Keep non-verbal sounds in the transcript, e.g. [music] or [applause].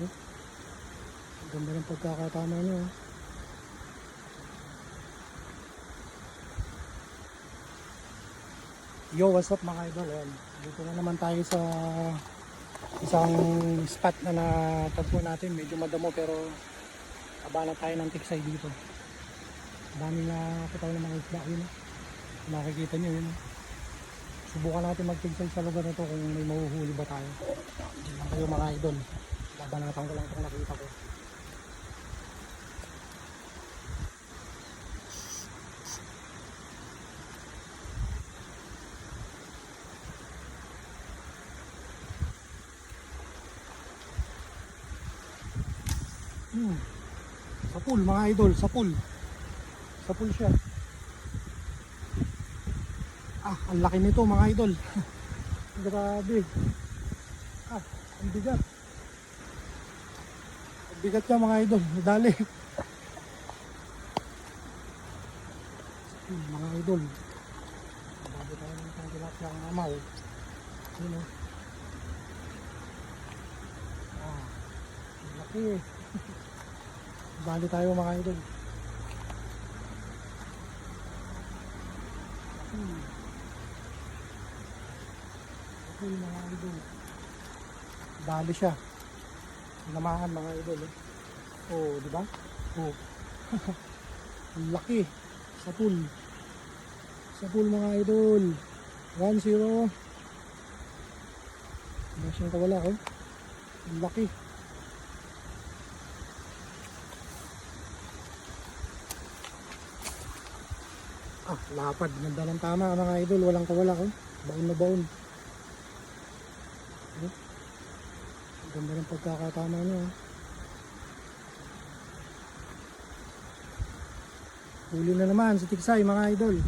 Oh. Ang Ganda ng pagkakatama niyo. oh. Yo, what's up mga idol? Ayan, dito na naman tayo sa isang spot na natagpo natin. Medyo madamo pero abala tayo ng tiksay dito. Dami na kataw ng mga isda yun. oh. Nakikita nyo yun. oh. Subukan natin magtigsay sa lugar na to kung may mahuhuli ba tayo. Diyan kayo mga idol. Babanatan ko lang itong nakita ko. Hmm. Sa pool mga idol, sa pool. Sa pool siya. Ah, ang laki nito mga idol. [laughs] Grabe. Ah, ang bigat. Bigat niya mga idol. Dali. Mga idol. Bago tayo ng isang tilapia ang amaw. Yun. Ah, laki. Bali tayo mga idol. Hmm. Okay mga idol. Bali siya. Namahan mga idol. Eh. Oh, di ba? Oh. [laughs] Laki. Sa pool. Sa pool mga idol. 1-0. Wala siyang kawala oh. Laki. Ah, lapad. Ganda ng tama mga idol. Walang kawala ko. Baon na baon. Oh. Ganda ng pagkakatama niya. oh. Huli na naman si Tiksay mga idol.